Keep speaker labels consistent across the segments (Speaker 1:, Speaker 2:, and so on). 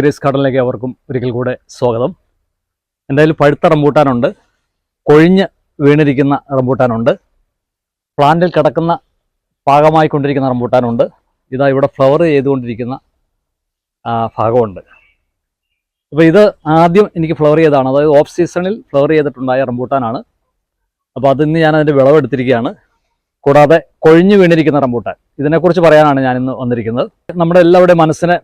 Speaker 1: Grace ഗാർഡനിലേക്ക് അവർക്കും ഒരിക്കൽ കൂടെ സ്വാഗതം. എന്തായാലും പഴുത്ത റംബൂട്ടാനുണ്ട്. കൊഴിഞ്ഞ് വീണിരിക്കുന്ന റംബൂട്ടാനുണ്ട്. പ്ലാന്റിൽ കിടക്കുന്ന പാകമായിക്കൊണ്ടിരിക്കുന്ന റംബൂട്ടാനുണ്ട്. ഇതാ ഇവിടെ ഫ്ലവർ ചെയ്തുകൊണ്ടിരിക്കുന്ന ഭാഗമുണ്ട്. അപ്പോൾ ഇത് ആദ്യം എനിക്ക് ഫ്ലവർ ചെയ്തതാണ്. അതായത് ഓഫ് സീസണിൽ ഫ്ലവർ ചെയ്തിട്ടുണ്ടായ റംബൂട്ടാനാണ്. അപ്പോൾ അതിന്ന് ഞാൻ അതിന്റെ വിളവെടുത്തിരിക്കുകയാണ് കൂടാതെ കൊഴിഞ്ഞു വീണിരിക്കുന്ന റംബൂട്ടാൻ. ഇതിനെക്കുറിച്ച് പറയാനാണ് ഞാൻ ഇന്ന് വന്നിരിക്കുന്നത്. നമ്മുടെ എല്ലാവരുടെയും മനസ്സിനെ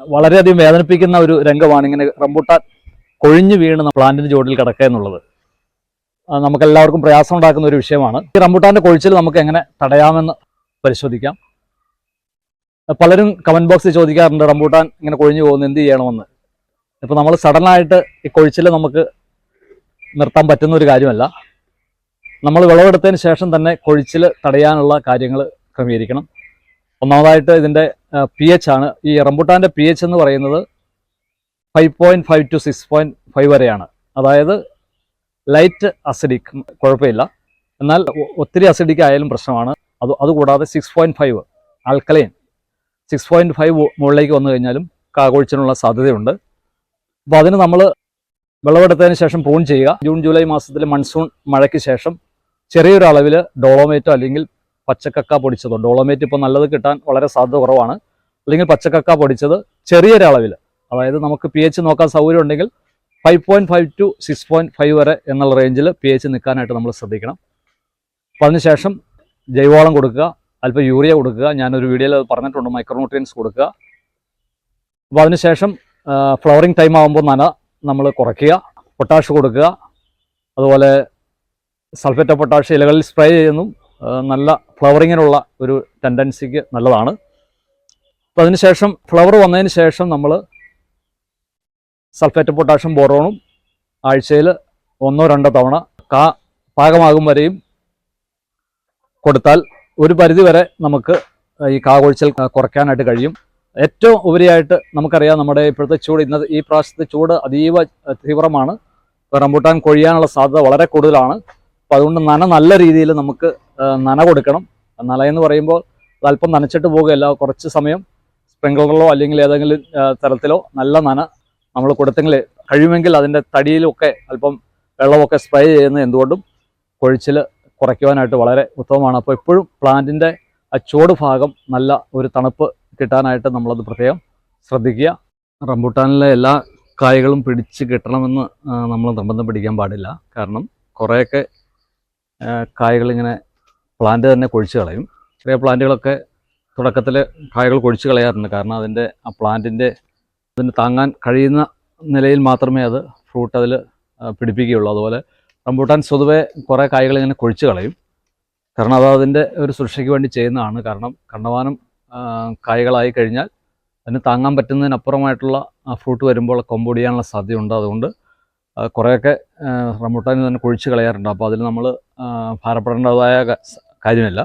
Speaker 1: വളരെയധികം വേദനിപ്പിക്കുന്ന ഒരു രംഗമാണ് ഇങ്ങനെ റംബൂട്ടാൻ കൊഴിഞ്ഞു വീണ് പ്ലാന്റിന്റെ ചുവട്ടിൽ കിടക്കുക എന്നുള്ളത്. നമുക്കെല്ലാവർക്കും പ്രയാസം ഉണ്ടാക്കുന്ന ഒരു വിഷയമാണ്. ഈ റംബൂട്ടാന്റെ കൊഴിച്ചിൽ നമുക്ക് എങ്ങനെ തടയാമെന്ന് പരിശോധിക്കാം. പലരും കമന്റ് ബോക്സിൽ ചോദിക്കാറുണ്ട് റംബൂട്ടാൻ ഇങ്ങനെ കൊഴിഞ്ഞു പോകുന്നു എന്ത് ചെയ്യണമെന്ന്. ഇപ്പൊ നമ്മൾ സഡനായിട്ട് ഈ കൊഴിച്ചിൽ നമുക്ക് നിർത്താൻ പറ്റുന്ന ഒരു കാര്യമല്ല. നമ്മൾ വിളവെടുത്തതിന് ശേഷം തന്നെ കൊഴിച്ചിൽ തടയാനുള്ള കാര്യങ്ങൾ ക്രമീകരിക്കണം. ഒന്നാമതായിട്ട് ഇതിന്റെ പി എച്ച് ആണ്. ഈ റംബുട്ടാന്റെ പി എച്ച് എന്ന് പറയുന്നത് five point five two six point five വരെയാണ്. അതായത് ലൈറ്റ് അസിഡിക് കുഴപ്പമില്ല. എന്നാൽ ഒത്തിരി അസിഡിക് ആയാലും പ്രശ്നമാണ്. അത് അതുകൂടാതെ six point five alkaline six point five മുകളിലേക്ക് വന്നു കഴിഞ്ഞാലും കാകൊഴിച്ചിനുള്ള സാധ്യതയുണ്ട്. അപ്പോൾ അതിന് നമ്മൾ വിളവെടുത്തതിന് ശേഷം പൂൺ ചെയ്യുക. ജൂൺ ജൂലൈ മാസത്തിലെ മൺസൂൺ മഴയ്ക്ക് ശേഷം ചെറിയൊരു അളവിൽ ഡോളോമേറ്റോ അല്ലെങ്കിൽ പച്ചക്കക്ക പൊടിച്ചതോ ഡോളോമേറ്റ് ഇപ്പോൾ നല്ലത് കിട്ടാൻ വളരെ സാധ്യത കുറവാണ്. അല്ലെങ്കിൽ പച്ചക്കക്ക പൊടിച്ചത് ചെറിയൊരളവിൽ അതായത് നമുക്ക് പി എച്ച് നോക്കാൻ സൗകര്യം ഉണ്ടെങ്കിൽ five point five two six point five വരെ എന്നുള്ള റേഞ്ചിൽ പി എച്ച് നിൽക്കാനായിട്ട് നമ്മൾ ശ്രദ്ധിക്കണം. അപ്പോൾ അതിനുശേഷം ജൈവവളം കൊടുക്കുക അല്പം യൂറിയ കൊടുക്കുക. ഞാനൊരു വീഡിയോയിൽ പറഞ്ഞിട്ടുണ്ട് മൈക്രോന്യൂട്രിയൻസ് കൊടുക്കുക. അപ്പോൾ അതിനുശേഷം ഫ്ലവറിങ് ടൈം ആകുമ്പോൾ നന നമ്മൾ കുറയ്ക്കുക പൊട്ടാഷ് കൊടുക്കുക. അതുപോലെ സൾഫേറ്റ് പൊട്ടാഷ് ഇലകളിൽ സ്പ്രേ ചെയ്യുന്നതും നല്ല ഫ്ലവറിങ്ങിനുള്ള ഒരു ടെൻഡൻസിക്ക് നല്ലതാണ്. അപ്പോൾ അതിനുശേഷം ഫ്ലവർ വന്നതിന് ശേഷം നമ്മൾ സൾഫേറ്റ് പൊട്ടാഷ്യം പൊട്ടാഷും ബോറോണും ആഴ്ചയിൽ ഒന്നോ രണ്ടോ തവണ കാ പാകമാകും വരെയും കൊടുത്താൽ ഒരു പരിധി വരെ നമുക്ക് ഈ കാ കൊഴിച്ചൽ കുറയ്ക്കാനായിട്ട് കഴിയും. ഏറ്റവും ഉപരിയായിട്ട് നമുക്കറിയാം നമ്മുടെ ഇപ്പോഴത്തെ ചൂട് ഇന്നത്തെ ഈ പ്രാവശ്യത്തെ ചൂട് അതീവ തീവ്രമാണ്. റംബൂട്ടാൻ കൊഴിയാനുള്ള സാധ്യത വളരെ കൂടുതലാണ്. അപ്പോൾ അതുകൊണ്ട് നന നല്ല രീതിയിൽ നമുക്ക് നന കൊടുക്കണം. നന എന്ന് പറയുമ്പോൾ അല്പം നനച്ചിട്ട് പോകുകയല്ല കുറച്ച് സമയം സ്പ്രിങ്ക്ലറിലോ അല്ലെങ്കിൽ ഏതെങ്കിലും തരത്തിലോ നല്ല നന നമ്മൾ കൊടുത്തെങ്കിൽ കഴിയുമെങ്കിൽ അതിന്റെ തടിയിലൊക്കെ അല്പം വെള്ളമൊക്കെ സ്പ്രേ ചെയ്യുന്നത് എന്തുകൊണ്ടും കൊഴിച്ചിൽ കുറയ്ക്കുവാനായിട്ട് വളരെ ഉത്തമമാണ്. അപ്പോൾ എപ്പോഴും പ്ലാന്റിന്റെ ആ ചുവട് ഭാഗം നല്ല ഒരു തണുപ്പ് കിട്ടാനായിട്ട് നമ്മളത് പ്രത്യേകം ശ്രദ്ധിക്കുക. റംബൂട്ടാനിലെ എല്ലാ കായകളും പിടിച്ച് കിട്ടണമെന്ന് നമ്മൾ നിർബന്ധം പിടിക്കാൻ പാടില്ല. കാരണം കുറേയൊക്കെ കായകളിങ്ങനെ പ്ലാന്റ് തന്നെ കൊഴിച്ച് കളയും. ചെറിയ പ്ലാന്റുകളൊക്കെ തുടക്കത്തിൽ കായകൾ കൊഴിച്ച് കളയാറുണ്ട്. കാരണം അതിന്റെ ആ പ്ലാന്റിന്റെ അതിന് താങ്ങാൻ കഴിയുന്ന നിലയിൽ മാത്രമേ അത് ഫ്രൂട്ട് അതിൽ പിടിപ്പിക്കുകയുള്ളൂ. അതുപോലെ റംബൂട്ടാൻ സ്വതുവെ കുറേ കായകൾ ഇങ്ങനെ കൊഴിച്ച് കളയും. കാരണം അത് അതിന്റെ ഒരു സുരക്ഷയ്ക്ക് വേണ്ടി ചെയ്യുന്നതാണ്. കാരണം കണ്ണവാനം കായകളായി കഴിഞ്ഞാൽ അതിന് താങ്ങാൻ പറ്റുന്നതിനപ്പുറമായിട്ടുള്ള ഫ്രൂട്ട് വരുമ്പോൾ കൊമ്പൊടിയാനുള്ള സാധ്യതയുണ്ട്. അതുകൊണ്ട് കുറേയൊക്കെ റംബൂട്ടാൻ തന്നെ കൊഴിച്ച് കളയാറുണ്ട്. അപ്പോൾ അതിൽ നമ്മൾ ഭാരപ്പെടേണ്ടതായ കാര്യമില്ല.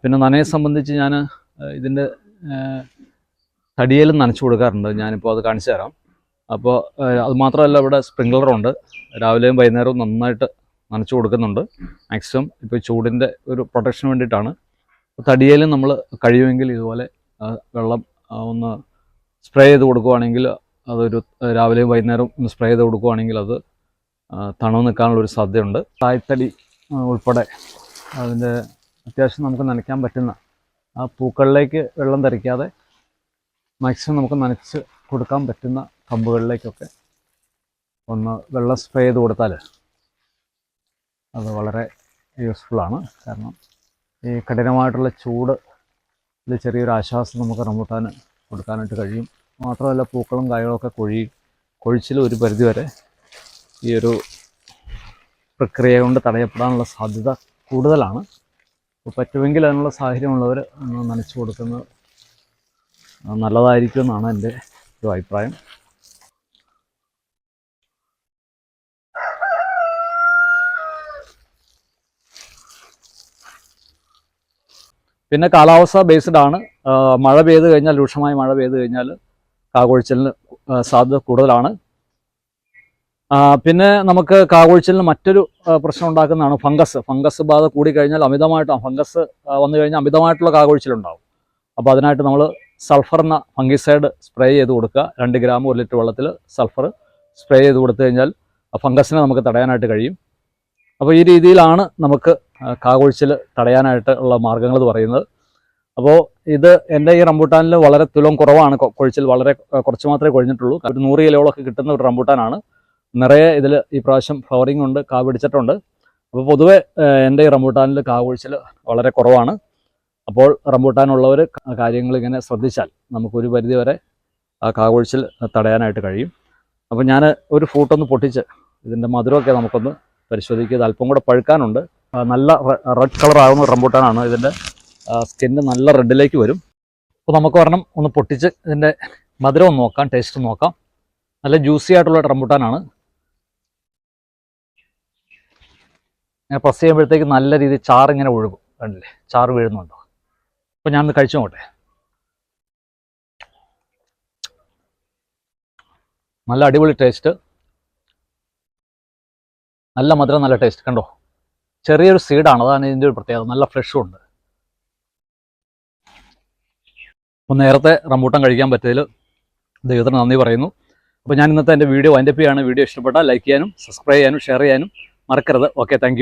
Speaker 1: പിന്നെ നനയെ സംബന്ധിച്ച് ഞാൻ ഇതിന്റെ തടിയേലും നനച്ചു കൊടുക്കാറുണ്ട്. ഞാനിപ്പോൾ അത് കാണിച്ചു തരാം. അപ്പോൾ അത് മാത്രമല്ല ഇവിടെ സ്പ്രിങ്ക്ലറുണ്ട് രാവിലെയും വൈകുന്നേരവും നന്നായിട്ട് നനച്ചു കൊടുക്കുന്നുണ്ട്. മാക്സിമം ഇപ്പോൾ ചൂടിന്റെ ഒരു പ്രൊട്ടക്ഷന് വേണ്ടിയിട്ടാണ്. തടിയേലും നമ്മൾ കഴിയുമെങ്കിൽ ഇതുപോലെ വെള്ളം ഒന്ന് സ്പ്രേ ചെയ്ത് കൊടുക്കുവാണെങ്കിൽ അതൊരു രാവിലെയും വൈകുന്നേരവും ഒന്ന് സ്പ്രേ ചെയ്ത് കൊടുക്കുവാണെങ്കിൽ അത് തണു തണവ് നിൽക്കാനുള്ള ഒരു സാധ്യതയുണ്ട്. തായ്തടി ഉൾപ്പെടെ അതിന്റെ അത്യാവശ്യം നമുക്ക് നനയ്ക്കാൻ പറ്റുന്ന ആ പൂക്കളിലേക്ക് വെള്ളം തെറിക്കാതെ മാക്സിമം നമുക്ക് നനച്ച് കൊടുക്കാൻ പറ്റുന്ന കമ്പുകളിലേക്കൊക്കെ ഒന്ന് വെള്ളം സ്പ്രേ ചെയ്ത് കൊടുത്താൽ അത് വളരെ യൂസ്ഫുള്ളാണ് കാരണം ഈ കഠിനമായിട്ടുള്ള ചൂട് ഇത് ചെറിയൊരു ആശ്വാസം നമുക്ക് റമ്പൂട്ടാൻ കൊടുക്കാനായിട്ട് കഴിയും. മാത്രമല്ല പൂക്കളും കായകളൊക്കെ കൊഴി കൊഴിച്ചിൽ ഒരു പരിധി വരെ ഈ ഒരു പ്രക്രിയ കൊണ്ട് തടയപ്പെടാനുള്ള സാധ്യത കൂടുതലാണ്. അപ്പോൾ പറ്റുമെങ്കിൽ അതിനുള്ള സാഹചര്യമുള്ളവർ നനച്ചു കൊടുക്കുന്നത് നല്ലതായിരിക്കും എന്നാണ് എന്റെ ഒരു അഭിപ്രായം. പിന്നെ കാലാവസ്ഥ ബേസ്ഡ് ആണ്. മഴ പെയ്ത് കഴിഞ്ഞാൽ രൂക്ഷമായ മഴ പെയ്ത് കഴിഞ്ഞാൽ കാകൊഴിച്ചലിന് സാധ്യത കൂടുതലാണ്. പിന്നെ നമുക്ക് കാകൊഴിച്ചലിന് മറ്റൊരു പ്രശ്നം ഉണ്ടാക്കുന്നതാണ് ഫംഗസ്. ഫംഗസ് ബാധ കൂടിക്കഴിഞ്ഞാൽ അമിതമായിട്ട് ഫംഗസ് വന്നു കഴിഞ്ഞാൽ അമിതമായിട്ടുള്ള കാകൊഴിച്ചിലുണ്ടാവും അപ്പോൾ അതിനായിട്ട് നമ്മൾ സൾഫർ എന്ന ഫംഗിസൈഡ് സ്പ്രേ ചെയ്ത് കൊടുക്കുക. രണ്ട് ഗ്രാം ഒരു ലിറ്റർ വെള്ളത്തിൽ സൾഫർ സ്പ്രേ ചെയ്ത് കൊടുത്തു കഴിഞ്ഞാൽ ഫംഗസിനെ നമുക്ക് തടയാനായിട്ട് കഴിയും. അപ്പോൾ ഈ രീതിയിലാണ് നമുക്ക് കാകൊഴിച്ചിൽ തടയാനായിട്ട് ഉള്ള മാർഗങ്ങൾ എന്ന് പറയുന്നത്. അപ്പോൾ ഇത് എന്റെ ഈ റംബൂട്ടാനിൽ വളരെ തുലം കുറവാണ്. കൊഴിച്ചിൽ വളരെ കുറച്ച് മാത്രമേ കൊഴിഞ്ഞിട്ടുള്ളൂ. ഒരു നൂറ് കിലോളൊക്കെ കിട്ടുന്ന ഒരു റംബൂട്ടാനാണ്. നിറയെ ഇതിൽ ഈ പ്രാവശ്യം ഫ്ലവറിംഗ് ഉണ്ട് കാ പിടിച്ചിട്ടുണ്ട്. അപ്പോൾ പൊതുവെ എന്റെ ഈ റംബൂട്ടാനിൽ കാ കൊഴിച്ചിൽ വളരെ കുറവാണ്. അപ്പോൾ റംബൂട്ടാനുള്ളവർ കാര്യങ്ങൾ ഇങ്ങനെ ശ്രദ്ധിച്ചാൽ നമുക്കൊരു പരിധി വരെ ആ കാ ഒഴിച്ചിൽ തടയാനായിട്ട് കഴിയും. അപ്പോൾ ഞാൻ ഒരു ഫ്രൂട്ടൊന്ന് പൊട്ടിച്ച് ഇതിന്റെ മധുരമൊക്കെ നമുക്കൊന്ന് പരിശോധിക്കുക. ഇത് അല്പം കൂടെ പഴുക്കാനുണ്ട്. നല്ല റെഡ് കളർ ആകുന്ന റംബൂട്ടാനാണ് ഇതിന്റെ സ്കിന്ന് നല്ല റെഡിലേക്ക് വരും. അപ്പോൾ നമുക്ക് ഒരെണ്ണം ഒന്ന് പൊട്ടിച്ച് ഇതിന്റെ മധുരം ഒന്ന് നോക്കാം ടേസ്റ്റ് നോക്കാം. നല്ല ജ്യൂസി ആയിട്ടുള്ള റംബൂട്ടാനാണ്. ഞാൻ പ്രസ് ചെയ്യുമ്പോഴത്തേക്ക് നല്ല രീതിയിൽ ചാറിങ്ങനെ ഒഴുകും. കണ്ടില്ലേ? ചാറ് വീഴുന്നുണ്ടോ? അപ്പോൾ ഞാനൊന്ന് കഴിച്ചു നോക്കട്ടെ നല്ല അടിപൊളി ടേസ്റ്റ് നല്ല മധുരം നല്ല ടേസ്റ്റ് കണ്ടോ? ചെറിയൊരു സീഡാണ് അതാണ് ഇതിന്റെ ഒരു പ്രത്യേകത. നല്ല ഫ്രഷും ഉണ്ട്. അപ്പോൾ നേരത്തെ റംബൂട്ടാൻ കഴിക്കാൻ പറ്റിയതിൽ ദൈവത്തിന് നന്ദി പറയുന്നു. അപ്പോൾ ഞാൻ ഇന്നത്തെ എന്റെ വീഡിയോ വൈൻഡപ്പ് ചെയ്യാണ്. വീഡിയോ ഇഷ്ടപ്പെട്ടാൽ ലൈക്ക് ചെയ്യാനും സബ്സ്ക്രൈബ് ചെയ്യാനും ഷെയർ ചെയ്യാനും മറക്കരുത്. Okay thank